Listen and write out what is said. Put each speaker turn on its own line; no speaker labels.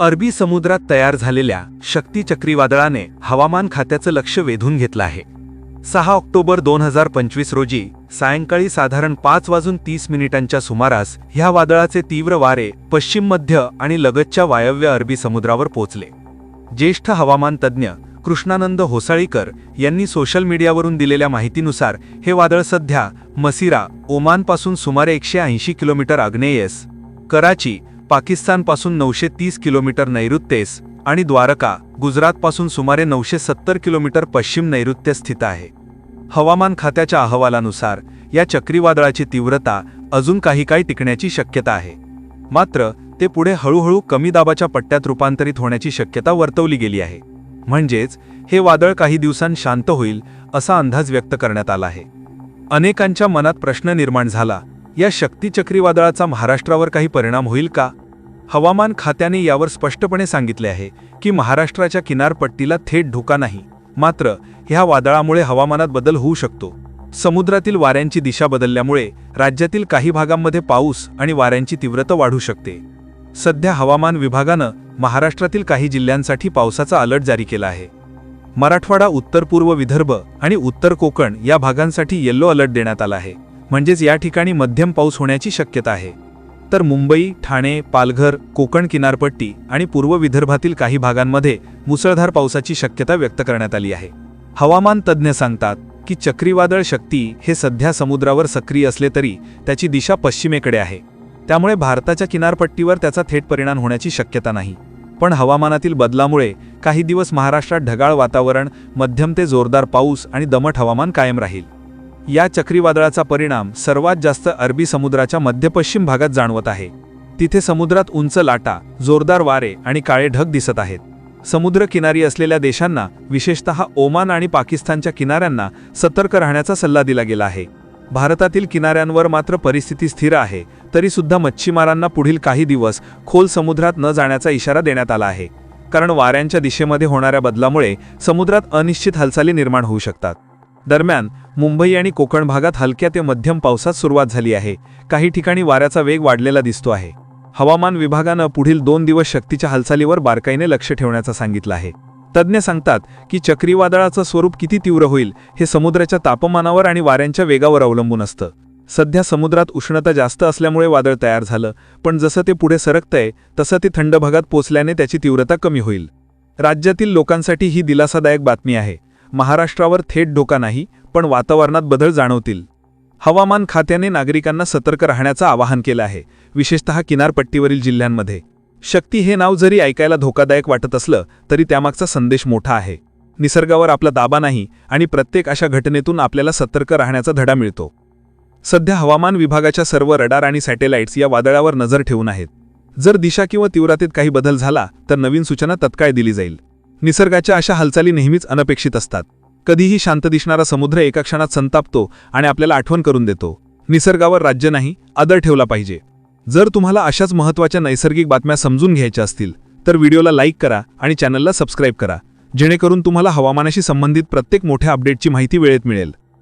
अरबी समुद्रात तयार झालेल्या शक्ती चक्रीवादळाने हवामान खात्याचं लक्ष वेधून घेतलं आहे. सहा ऑक्टोबर दोन हजार पंचवीस रोजी सायंकाळी साधारण पाच वाजून तीस मिनिटांच्या सुमारास ह्या वादळाचे तीव्र वारे पश्चिम मध्य आणि लगतच्या वायव्य अरबी समुद्रावर पोचले ज्येष्ठ हवामान तज्ज्ञ कृष्णानंद होसाळीकर यांनी सोशल मीडियावरून दिलेल्या माहितीनुसार हे वादळ सध्या मसिरा ओमानपासून सुमारे एकशे ऐंशी किलोमीटर आग्नेयेस कराची पाकिस्तानपासून नऊशे तीस किलोमीटर नैऋत्येस आणि द्वारका गुजरातपासून सुमारे नऊशे सत्तर किलोमीटर पश्चिम नैऋत्य स्थित आहे. हवामान खात्याच्या अहवालानुसार या चक्रीवादळाची तीव्रता अजून काही काळ टिकण्याची शक्यता आहे. मात्र ते पुढे हळूहळू कमी दाबाच्या पट्ट्यात रूपांतरित होण्याची शक्यता वर्तवली गेली आहे. म्हणजेच हे वादळ काही दिवसांत शांत होईल असा अंदाज व्यक्त करण्यात आला आहे. अनेकांच्या मनात प्रश्न निर्माण झाला या शक्ती चक्रीवादळाचा महाराष्ट्रावर काही परिणाम होईल का? हवामान खात्याने यावर स्पष्टपणे सांगितले आहे की महाराष्ट्राच्या किनारपट्टीला थेट धोका नाही. मात्र ह्या वादळामुळे हवामानात बदल होऊ शकतो. समुद्रातील वाऱ्यांची दिशा बदलल्यामुळे राज्यातील काही भागांमध्ये पाऊस आणि वाऱ्यांची तीव्रता वाढू शकते. सध्या हवामान विभागानं महाराष्ट्रातील काही जिल्ह्यांसाठी पावसाचा अलर्ट जारी केला आहे. मराठवाडा उत्तर पूर्व विदर्भ आणि उत्तर कोकण या भागांसाठी येल्लो अलर्ट देण्यात आला आहे. म्हणजेच या ठिकाणी मध्यम पाऊस होण्याची शक्यता आहे. तर मुंबई ठाणे पालघर कोकण किनारपट्टी आणि पूर्व विदर्भातील काही भागांमध्ये मुसळधार पावसाची शक्यता व्यक्त करण्यात आली आहे. हवामान तज्ज्ञ सांगतात की चक्रीवादळ शक्ती हे सध्या समुद्रावर सक्रिय असले तरी त्याची दिशा पश्चिमेकडे आहे. त्यामुळे भारताच्या किनारपट्टीवर त्याचा थेट परिणाम होण्याची शक्यता नाही. पण हवामानातील बदलामुळे काही दिवस महाराष्ट्रात ढगाळ वातावरण मध्यम ते जोरदार पाऊस आणि दमट हवामान कायम राहील. या चक्रीवादळाचा परिणाम सर्वात जास्त अरबी समुद्राच्या मध्यपश्चिम भागात जाणवत आहे. तिथे समुद्रात उंच लाटा जोरदार वारे आणि काळे ढग दिसत आहेत. समुद्र किनारी असलेल्या देशांना विशेषतः ओमान आणि पाकिस्तानच्या किनाऱ्यांना सतर्क राहण्याचा सल्ला दिला गेला आहे. भारतातील किनाऱ्यांवर मात्र परिस्थिती स्थिर आहे तरीसुद्धा मच्छीमारांना पुढील काही दिवस खोल समुद्रात न जाण्याचा इशारा देण्यात आला आहे. कारण वाऱ्यांच्या दिशेमध्ये होणाऱ्या बदलामुळे समुद्रात अनिश्चित हालचाली निर्माण होऊ शकतात. दरम्यान मुंबई आणि कोकण भागात हलक्या ते मध्यम पावसात सुरुवात झाली आहे. काही ठिकाणी वाऱ्याचा वेग वाढलेला दिसतो आहे. हवामान विभागानं पुढील दोन दिवस शक्तीच्या हालचालीवर बारकाईने लक्ष ठेवण्याचं सांगितलं आहे. तज्ज्ञ सांगतात की चक्रीवादळाचं स्वरूप किती तीव्र होईल हे समुद्राच्या तापमानावर आणि वाऱ्यांच्या वेगावर अवलंबून असतं. सध्या समुद्रात उष्णता जास्त असल्यामुळे वादळ तयार झालं पण जसं ते पुढे सरकतंय तसं ते थंड भागात पोचल्याने त्याची तीव्रता कमी होईल. राज्यातील लोकांसाठी ही दिलासादायक बातमी आहे. महाराष्ट्रावर थेट धोका नाही पण वातावरणात बदल जाणवतील. हवामान खात्याने नागरिकांना सतर्क राहण्याचं आवाहन केलं आहे विशेषतः किनारपट्टीवरील जिल्ह्यांमध्ये. शक्ती हे नाव जरी ऐकायला धोकादायक वाटत असलं तरी त्यामागचा संदेश मोठा आहे. निसर्गावर आपला दाबा नाही आणि प्रत्येक अशा घटनेतून आपल्याला सतर्क राहण्याचा धडा मिळतो. सध्या हवामान विभागाच्या सर्व रडार आणि सॅटेलाइट्स या वादळावर नजर ठेवून आहेत. जर दिशा किंवा तीव्रतेत काही बदल झाला तर नवीन सूचना तत्काळ दिली जाईल. निसर्गाच्या अशा हालचाली नेहमीच अनपेक्षित असतात. कधीही शांत दिसणारा समुद्र एका क्षणात संतापतो आणि आपल्याला आठवण करून देतो. निसर्गावर राज्य नाही आदर ठेवला पाहिजे. जर तुम्हाला अशाच महत्त्वाच्या नैसर्गिक बातम्या समजून घ्यायच्या असतील तर व्हिडिओला लाईक करा आणि चॅनलला सबस्क्राईब करा. जेणेकरून तुम्हाला हवामानाशी संबंधित प्रत्येक मोठ्या अपडेटची माहिती वेळेत मिळेल.